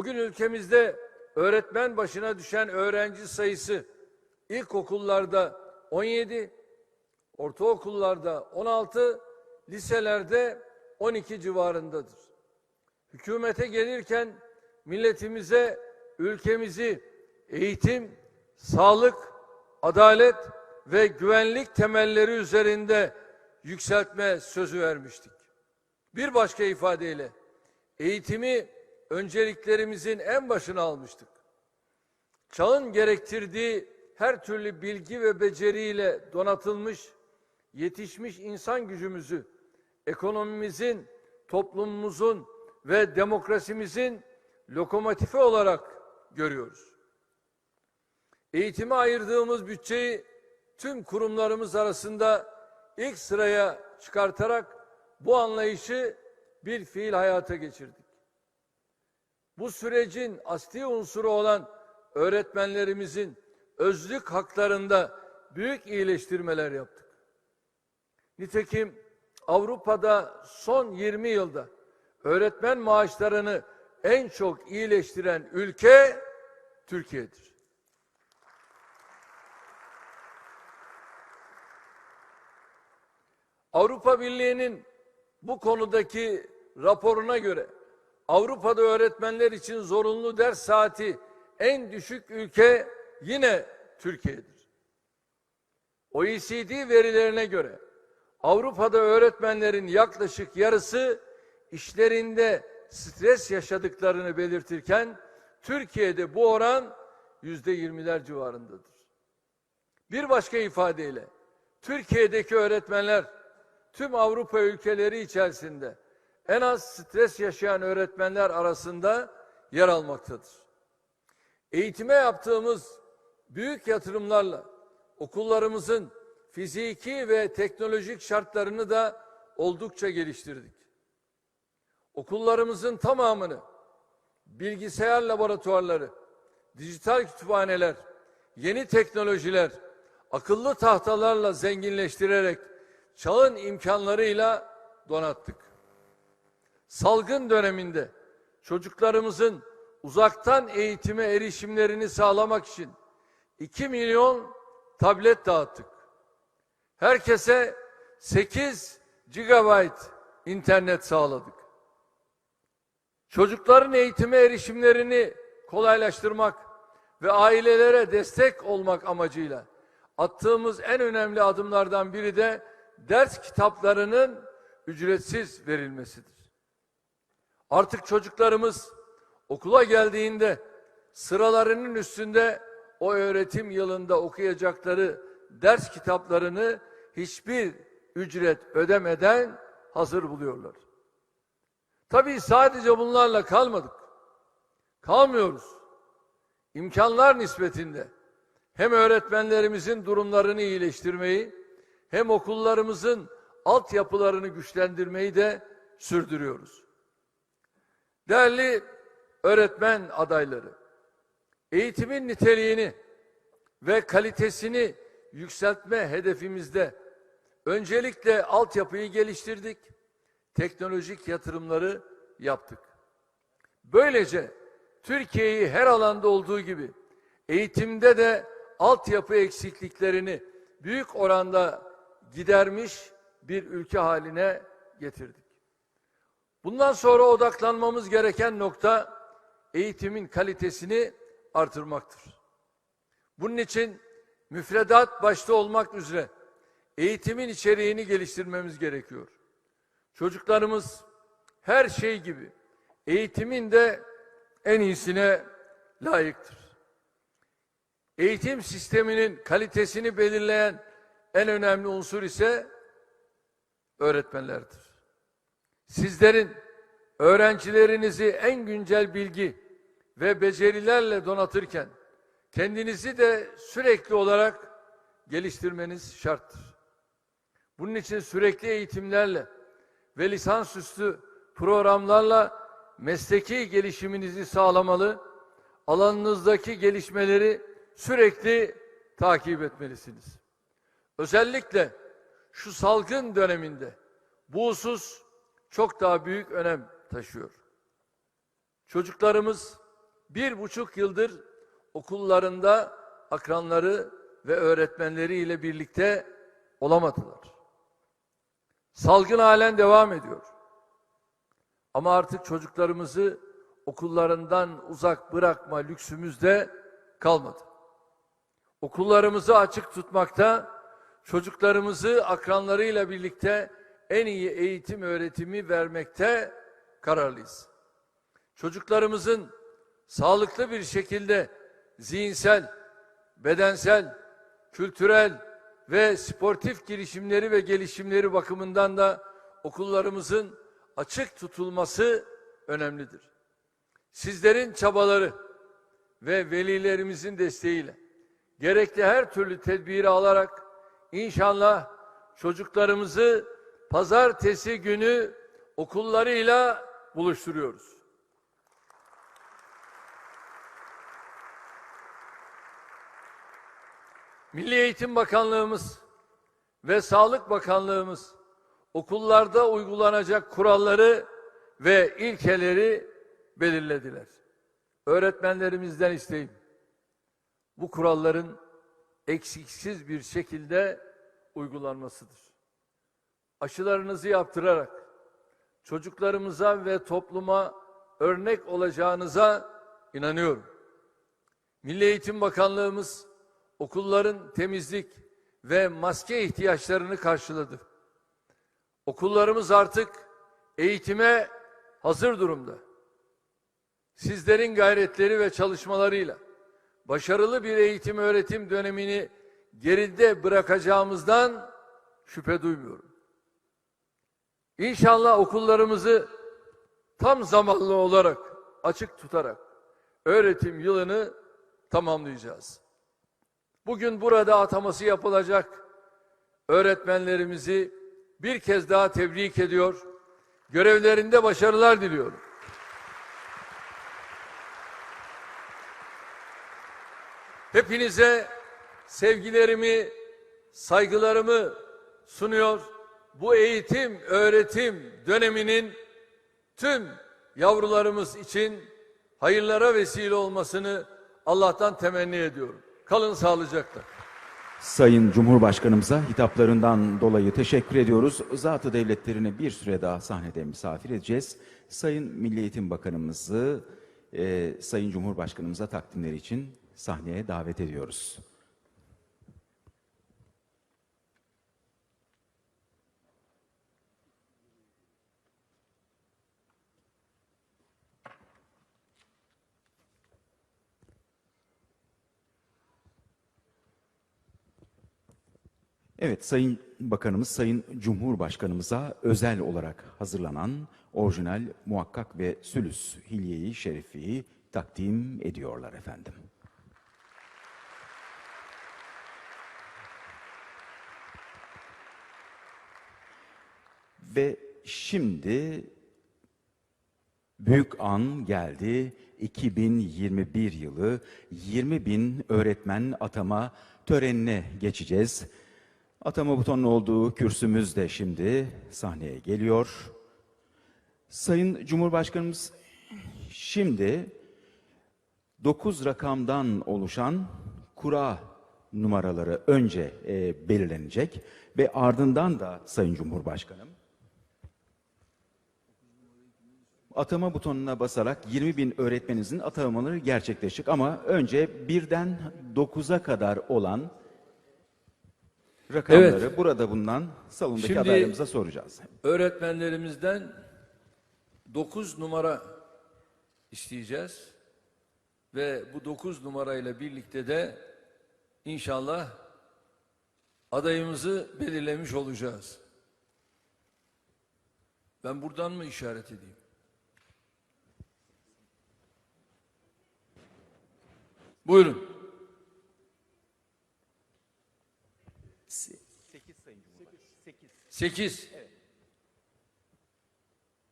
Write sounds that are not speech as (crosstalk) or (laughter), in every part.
Bugün ülkemizde öğretmen başına düşen öğrenci sayısı ilkokullarda 17, ortaokullarda 16, liselerde 12 civarındadır. Hükümete gelirken milletimize ülkemizi eğitim, sağlık, adalet ve güvenlik temelleri üzerinde yükseltme sözü vermiştik. Bir başka ifadeyle eğitimi önceliklerimizin en başına almıştık. Çağın gerektirdiği her türlü bilgi ve beceriyle donatılmış, yetişmiş insan gücümüzü ekonomimizin, toplumumuzun ve demokrasimizin lokomotifi olarak görüyoruz. Eğitime ayırdığımız bütçeyi tüm kurumlarımız arasında ilk sıraya çıkartarak bu anlayışı bir fiil hayata geçirdik. Bu sürecin asli unsuru olan öğretmenlerimizin özlük haklarında büyük iyileştirmeler yaptık. Nitekim Avrupa'da son 20 yılda öğretmen maaşlarını en çok iyileştiren ülke Türkiye'dir. Avrupa Birliği'nin bu konudaki raporuna göre Avrupa'da öğretmenler için zorunlu ders saati en düşük ülke yine Türkiye'dir. OECD verilerine göre Avrupa'da öğretmenlerin yaklaşık yarısı işlerinde stres yaşadıklarını belirtirken Türkiye'de bu oran yüzde yirmiler civarındadır. Bir başka ifadeyle Türkiye'deki öğretmenler tüm Avrupa ülkeleri içerisinde en az stres yaşayan öğretmenler arasında yer almaktadır. Eğitime yaptığımız büyük yatırımlarla okullarımızın fiziki ve teknolojik şartlarını da oldukça geliştirdik. Okullarımızın tamamını bilgisayar laboratuvarları, dijital kütüphaneler, yeni teknolojiler, akıllı tahtalarla zenginleştirerek çağın imkanlarıyla donattık. Salgın döneminde çocuklarımızın uzaktan eğitime erişimlerini sağlamak için 2 milyon tablet dağıttık. Herkese 8 gigabayt internet sağladık. Çocukların eğitime erişimlerini kolaylaştırmak ve ailelere destek olmak amacıyla attığımız en önemli adımlardan biri de ders kitaplarının ücretsiz verilmesidir. Artık çocuklarımız okula geldiğinde sıralarının üstünde o öğretim yılında okuyacakları ders kitaplarını hiçbir ücret ödemeden hazır buluyorlar. Tabii sadece bunlarla kalmadık. Kalmıyoruz. İmkanlar nispetinde hem öğretmenlerimizin durumlarını iyileştirmeyi hem okullarımızın altyapılarını güçlendirmeyi de sürdürüyoruz. Değerli öğretmen adayları, eğitimin niteliğini ve kalitesini yükseltme hedefimizde öncelikle altyapıyı geliştirdik, teknolojik yatırımları yaptık. Böylece Türkiye'yi her alanda olduğu gibi eğitimde de altyapı eksikliklerini büyük oranda gidermiş bir ülke haline getirdik. Bundan sonra odaklanmamız gereken nokta eğitimin kalitesini artırmaktır. Bunun için müfredat başta olmak üzere eğitimin içeriğini geliştirmemiz gerekiyor. Çocuklarımız her şey gibi eğitimin de en iyisine layıktır. Eğitim sisteminin kalitesini belirleyen en önemli unsur ise öğretmenlerdir. Sizlerin öğrencilerinizi en güncel bilgi ve becerilerle donatırken kendinizi de sürekli olarak geliştirmeniz şarttır. Bunun için sürekli eğitimlerle ve lisansüstü programlarla mesleki gelişiminizi sağlamalı, alanınızdaki gelişmeleri sürekli takip etmelisiniz. Özellikle şu salgın döneminde bu husus çok daha büyük önem taşıyor. Çocuklarımız bir buçuk yıldır okullarında akranları ve öğretmenleriyle birlikte olamadılar. Salgın halen devam ediyor. Ama artık çocuklarımızı okullarından uzak bırakma lüksümüz de kalmadı. Okullarımızı açık tutmakta, çocuklarımızı akranlarıyla birlikte en iyi eğitim öğretimi vermekte kararlıyız. Çocuklarımızın sağlıklı bir şekilde zihinsel, bedensel, kültürel ve sportif girişimleri ve gelişimleri bakımından da okullarımızın açık tutulması önemlidir. Sizlerin çabaları ve velilerimizin desteğiyle gerekli her türlü tedbiri alarak inşallah çocuklarımızı pazartesi günü okullarıyla buluşturuyoruz. Milli Eğitim Bakanlığımız ve Sağlık Bakanlığımız okullarda uygulanacak kuralları ve ilkeleri belirlediler. Öğretmenlerimizden isteyim. Bu kuralların eksiksiz bir şekilde uygulanmasıdır. Aşılarınızı yaptırarak çocuklarımıza ve topluma örnek olacağınıza inanıyorum. Milli Eğitim Bakanlığımız okulların temizlik ve maske ihtiyaçlarını karşıladı. Okullarımız artık eğitime hazır durumda. Sizlerin gayretleri ve çalışmalarıyla başarılı bir eğitim öğretim dönemini geride bırakacağımızdan şüphe duymuyorum. İnşallah okullarımızı tam zamanlı olarak açık tutarak öğretim yılını tamamlayacağız. Bugün burada ataması yapılacak öğretmenlerimizi bir kez daha tebrik ediyor. Görevlerinde başarılar diliyorum. Hepinize sevgilerimi, saygılarımı sunuyor. Bu eğitim, öğretim döneminin tüm yavrularımız için hayırlara vesile olmasını Allah'tan temenni ediyorum. Kalın sağlıcakla. Sayın Cumhurbaşkanımıza hitaplarından dolayı teşekkür ediyoruz. Zatı devletlerini bir süre daha sahnede misafir edeceğiz. Sayın Milli Eğitim Bakanımızı e, Sayın Cumhurbaşkanımıza takdimleri için sahneye davet ediyoruz. Evet, Sayın Bakanımız, Sayın Cumhurbaşkanımıza özel olarak hazırlanan orijinal muhakkak ve sülüs hilyeyi şerifi takdim ediyorlar efendim. Ve şimdi büyük an geldi. 2021 yılı 20 bin öğretmen atama törenine geçeceğiz. Atama butonun olduğu kürsümüz de şimdi sahneye geliyor. Sayın Cumhurbaşkanımız şimdi 9 rakamdan oluşan kura numaraları önce e, belirlenecek ve ardından da Sayın Cumhurbaşkanım atama butonuna basarak 20 bin öğretmeninizin atamaları gerçekleşecek ama önce birden 9'a kadar olan rakamları Evet. burada bulunan salondaki Şimdi- adaylarımıza soracağız. Öğretmenlerimizden 9 numara isteyeceğiz. Ve bu 9 numarayla birlikte de inşallah adayımızı belirlemiş olacağız. Ben buradan mı işaret edeyim? Buyurun. 8.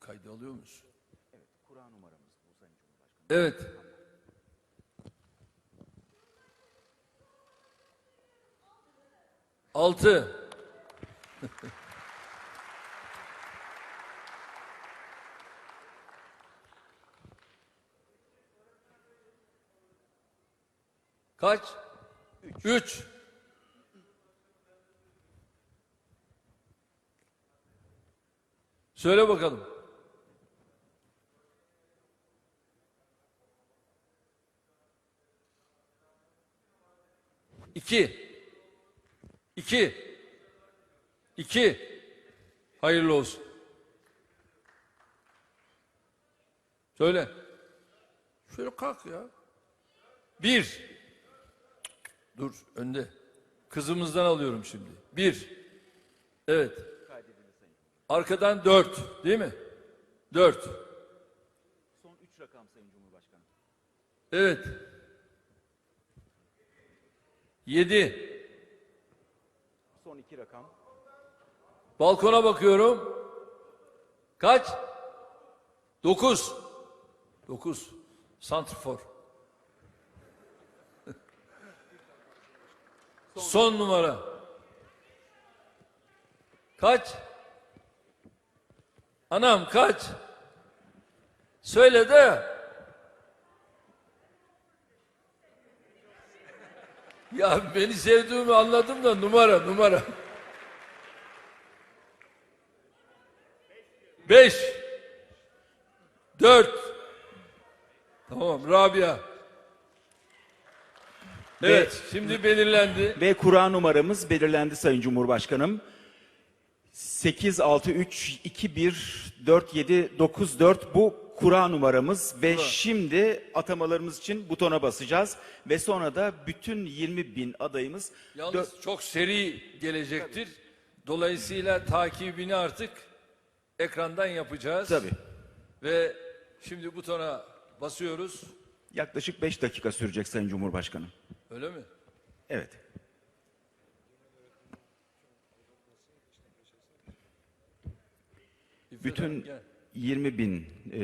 Kaydı alıyor musun? Evet, kura numaramız bu Sayın Cumhurbaşkanı. Evet. Altı. (laughs) Kaç? Üç. Söyle bakalım. İki. İki. İki. Hayırlı olsun. Söyle. Şöyle kalk ya. Bir. Dur önde. Kızımızdan alıyorum şimdi. Bir. Evet. Arkadan dört. Değil mi? Dört. Son üç rakam Sayın Cumhurbaşkanım. Evet. Yedi. Son iki rakam. Balkona bakıyorum. Kaç? Dokuz. Dokuz. Santrfor. Son numara. Kaç? Anam kaç? Söyle de. Ya beni sevdiğimi anladım da numara numara. Beş. Dört. Tamam Rabia. Evet şimdi belirlendi. Ve kura numaramız belirlendi Sayın Cumhurbaşkanım. 863214794 bu kura numaramız ve şimdi atamalarımız için butona basacağız ve sonra da bütün 20 bin adayımız Yalnız çok seri gelecektir. Dolayısıyla takibini artık ekrandan yapacağız. tabii Ve şimdi butona basıyoruz. yaklaşık 5 dakika sürecek Sayın Cumhurbaşkanım. Öyle mi? Evet. Bütün Hanım, gel. 20 bin e,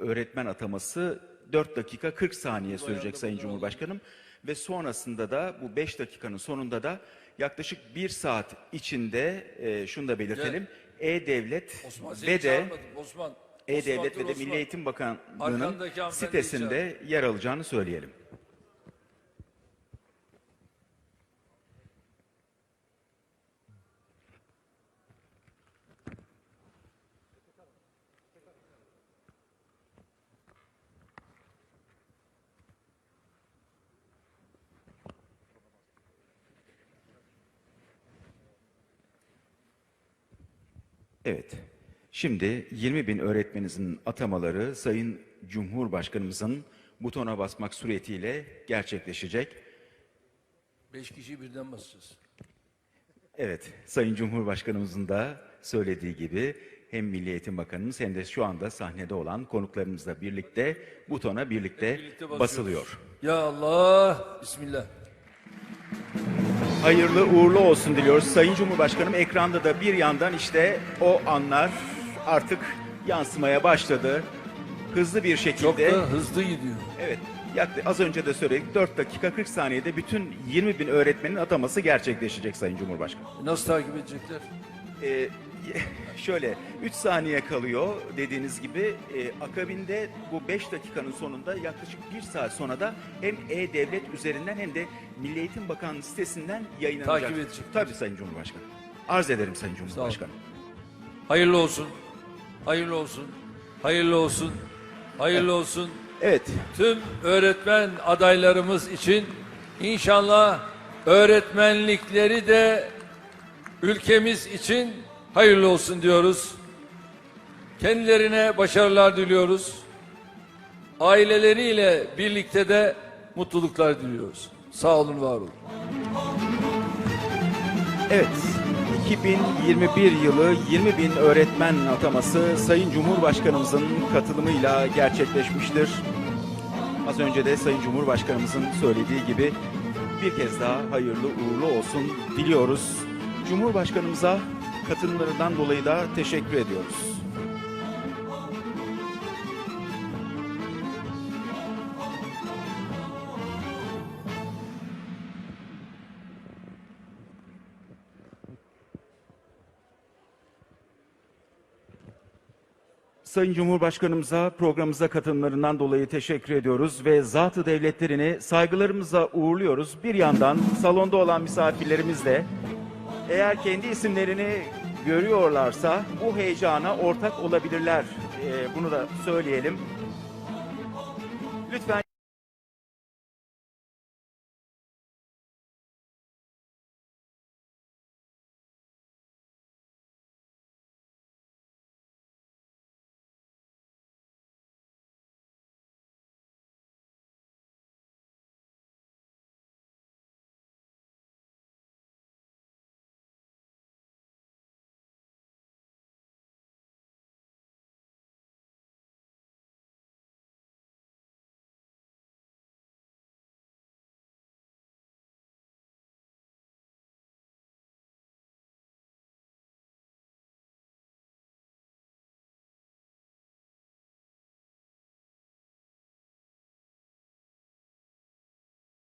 öğretmen ataması 4 dakika 40 saniye sürecek Sayın Cumhurbaşkanım. Ve sonrasında da bu 5 dakikanın sonunda da yaklaşık 1 saat içinde e, şunu da belirtelim. E-Devlet ve de. E-Devlet ve de Milli. Eğitim Bakanlığı'nın sitesinde yer alacağını söyleyelim. Evet. Şimdi 20 bin öğretmeninizin atamaları Sayın Cumhurbaşkanımızın butona basmak suretiyle gerçekleşecek. Beş kişi birden basacağız. Evet, Sayın Cumhurbaşkanımızın da söylediği gibi hem Milli Eğitim Bakanımız hem de şu anda sahnede olan konuklarımızla birlikte butona birlikte, Birlikte basıyoruz. basılıyor. Ya Allah. Bismillah. Hayırlı uğurlu olsun diliyoruz. Sayın Cumhurbaşkanım ekranda da bir yandan işte o anlar artık yansımaya başladı. Hızlı bir Çok şekilde da hızlı gidiyor. Evet. Yaklaşık az önce de söyledik 4 dakika 40 saniyede bütün 20 bin öğretmenin ataması gerçekleşecek Sayın Cumhurbaşkanı. Nasıl takip edecekler? Ee, (laughs) şöyle 3 saniye kalıyor dediğiniz gibi Ee, akabinde bu 5 dakikanın sonunda yaklaşık 1 saat sonra da hem E-Devlet üzerinden hem de Milli Eğitim Bakanlığı sitesinden yayınlanacak. Takip edecek. Tabii Sayın Cumhurbaşkanı. Arz ederim Sayın. Cumhurbaşkanı. Hayırlı olsun. Hayırlı olsun. Hayırlı olsun. Hayırlı olsun. Evet. Tüm öğretmen adaylarımız için inşallah öğretmenlikleri de ülkemiz için hayırlı olsun diyoruz. Kendilerine başarılar diliyoruz. Aileleriyle birlikte de mutluluklar diliyoruz. Sağ olun, var olun. Evet, 2021 yılı 20 bin öğretmen ataması Sayın Cumhurbaşkanımızın katılımıyla gerçekleşmiştir. Az önce de Sayın Cumhurbaşkanımızın söylediği gibi bir kez daha hayırlı uğurlu olsun diliyoruz. Cumhurbaşkanımıza katılımlarından dolayı da teşekkür ediyoruz. Sayın Cumhurbaşkanımıza programımıza katılımlarından dolayı teşekkür ediyoruz ve zatı devletlerini saygılarımızla uğurluyoruz. Bir yandan salonda olan misafirlerimiz de eğer kendi isimlerini görüyorlarsa bu heyecana ortak olabilirler. Ee, bunu da söyleyelim. Lütfen